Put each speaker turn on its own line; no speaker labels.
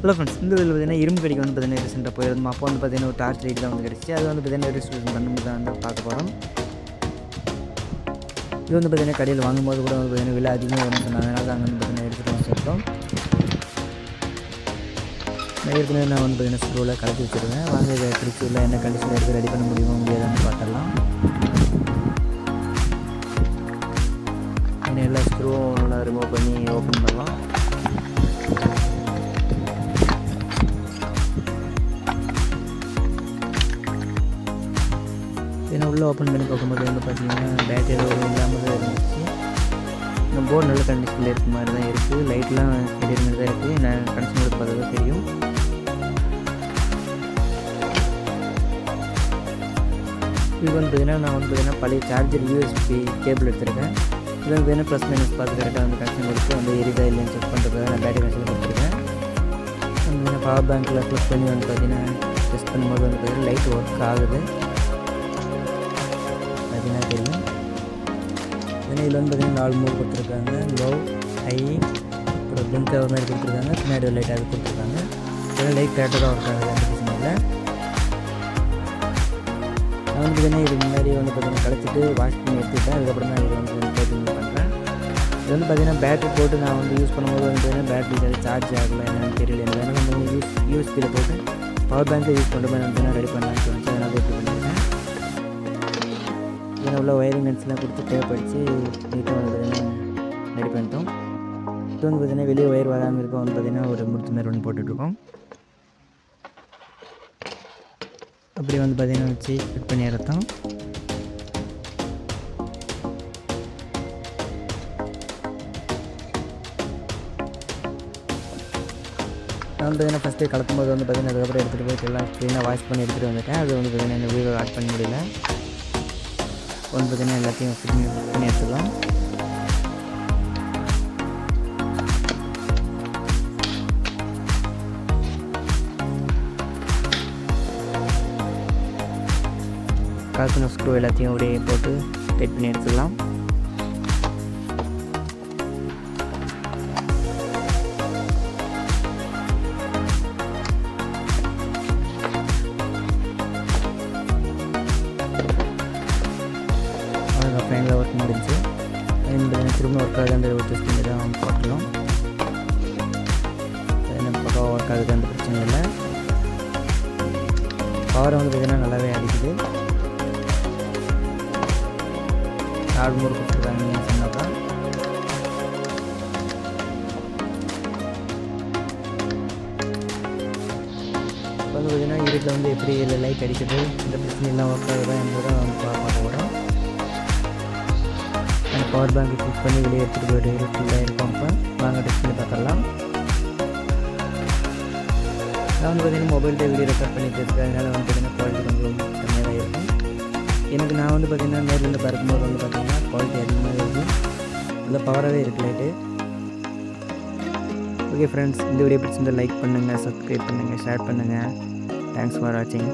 Hello friends இந்த இதில் பார்த்தீங்கன்னா இரும்பு கடிக்கு வந்து பார்த்தீங்கன்னா ரீசெண்டாக போயிருந்தோம். அப்போ வந்து பார்த்தீங்கன்னா ஒரு டார்ச் லைட் தான் வந்து கிடச்சி அது வந்து பார்த்தீங்கன்னா ரிசல்யூஷன் பண்ணும்போது தான் வந்து பார்க்க போகிறோம் இது வந்து பார்த்தீங்கன்னா கடையில் வாங்கும்போது கூட வந்து பார்த்தீங்கன்னா விலை அதிகமாக வரும்னு சொன்னாங்க. அதனால தான் வந்து பார்த்தீங்கன்னா எடுத்துகிட்டு வந்து சேர்த்தோம் நான் ஏற்கனவே நான் வந்து பார்த்தீங்கன்னா ஸ்க்ரூவில் கலக்கி வச்சுருவேன் வாங்க இதை பிடிச்சி உள்ள என்ன கண்டிஷனில் எடுத்து ரெடி பண்ண முடியுமோ முடியாதான்னு பார்த்தேன் ஏன்னா உள்ளே ஓப்பன் பண்ணி பார்க்கும்போது வந்து பார்த்தீங்கன்னா பேட்டரி எதுவும் இல்லாமல் தான் இருந்துச்சு. இந்த போர்டு நல்ல கண்டிஷனில் இருக்க மாதிரி தான் இருக்குது லைட்லாம் தெரியுற மாதிரி தான் இருக்குது நான் கனெக்ஷன் எடுத்து பார்த்தா தான் தெரியும். இது வந்து பார்த்தீங்கன்னா நான் வந்து பார்த்தீங்கன்னா பழைய சார்ஜர் யூஎஸ்பி கேபிள் எடுத்திருக்கேன். இது வந்து பார்த்தீங்கன்னா ப்ளஸ் மைனஸ் பார்த்து கரெக்டாக வந்து கனெக்ஷன் கொடுத்து வந்து எரிதா இல்லைன்னு செக் பண்ணுறதுக்காக நான் பேட்டரி கனெக்ஷன் கொடுத்துருக்கேன். பவர் பேங்க்கில் ப்ளஸ் பண்ணி வந்து பார்த்தீங்கன்னா டெஸ்ட் பண்ணும்போது வந்து பார்த்தீங்கன்னா லைட் ஒர்க் ஆகுது. பார்த்தீங்கன்னா தெரியும். ஏன்னா இதில் வந்து பார்த்தீங்கன்னா நாலு மூணு கொடுத்துருக்காங்க. லோ ஹை அப்புறம் பிங்க் கவர் மாதிரி கொடுத்துருக்காங்க. பின்னாடி ஒரு லைட் அது கொடுத்துருக்காங்க. இதெல்லாம் லைட் கரெக்டாக தான் ஒர்க் அந்த இல்லை நான் வந்து பார்த்தீங்கன்னா இதுக்கு முன்னாடி வந்து பார்த்தீங்கன்னா கழிச்சிட்டு வாஷ் பண்ணி எடுத்துக்கிட்டேன். அதுக்கப்புறம் தான் இது வந்து பண்ணுறேன் இது வந்து பார்த்தீங்கன்னா பேட்டரி போட்டு நான் வந்து யூஸ் பண்ணும்போது வந்து பார்த்தீங்கன்னா பேட்டரி சார்ஜ் ஆகலை. என்னன்னு தெரியல. எனக்கு வந்து யூஸ் யூஎஸ்பியில் போட்டு பவர் பேங்க்கை யூஸ் பண்ணுற மாதிரி வந்து நான் ரெடி பண்ணலான்னு தோணுச்சு. இதில் உள்ள ஒயரிங் நட்ஸ்லாம் கொடுத்து டேப் நீட்டாக வந்து பார்த்தீங்கன்னா ரெடி பண்ணிட்டோம். இது வந்து பார்த்தீங்கன்னா வெளியே ஒயர் வராமல் இருக்கும் வந்து பார்த்திங்கன்னா ஒரு முடிச்சு மாதிரி ஒன்று போட்டுட்ருக்கோம். அப்படி வந்து பார்த்திங்கன்னா வச்சு ஃபிட் பண்ணி இறத்தோம் நான் வந்து பார்த்தீங்கன்னா ஃபஸ்ட்டு கலக்கும் போது வந்து பார்த்தீங்கன்னா அதுக்கப்புறம் எடுத்துகிட்டு போய் எல்லாம் க்ளீனாக வாஷ் பண்ணி எடுத்துகிட்டு வந்துட்டேன் அது வந்து பார்த்தீங்கன்னா இந்த வீடியோ ஆட் பண்ண முடியல. வந்து பார்த்தீங்கன்னா எல்லாத்தையும் ஃபிட் பண்ணி எடுத்துக்கலாம். கலக்கின ஸ்க்ரூ எல்லாத்தையும் அப்படியே போட்டு டைட் பண்ணி எடுத்துக்கலாம். ஃபைனலாக ஒர்க் முடிஞ்சு இந்த திரும்ப ஒர்க் ஆகுது அந்த ஒரு டெஸ்ட் பண்ணி தான் பார்க்கலாம். என்ன பக்கம் ஒர்க் ஆகுது அந்த பிரச்சனை இல்லை. பவர் வந்து பார்த்திங்கன்னா நல்லாவே அடிக்குது. நாலு மூணு கொடுத்துருக்காங்க சொன்னாக்கா. இப்போ வந்து பார்த்திங்கன்னா இருட்டில் வந்து எப்படி இல்லை லைட் அடிக்குது இந்த பிரச்சனையெல்லாம் ஒர்க் ஆகுதா என்பதை பவர் பேங்க் ஃபிக்ஸ் பண்ணி வெளியே எடுத்துகிட்டு போய்ட்டு ஃபுல்லாக இருக்கும் இப்போ வாங்க டெஸ்ட் பண்ணி பார்த்துடலாம் நான் வந்து பார்த்தீங்கன்னா மொபைல் வீடியோ ரெக்கார்ட் பண்ணிட்டு இருக்கேன். அதனால் வந்து பார்த்தீங்கன்னா குவாலிட்டி கொஞ்சம் கம்மியாக தான் இருக்கும். எனக்கு நான் வந்து பார்த்தீங்கன்னா நேர்லேருந்து பார்க்கும்போது வந்து பார்த்தீங்கன்னா குவாலிட்டி அதிகமாக இருக்கும் நல்ல பவராகவே இருக்கு லைட்டு ஓகே ஃப்ரெண்ட்ஸ் இந்த வீடியோ பிடிச்சிருந்தால் லைக் பண்ணுங்கள் சப்ஸ்கிரைப் பண்ணுங்கள் ஷேர் பண்ணுங்கள் தேங்க்ஸ் ஃபார் வாட்சிங்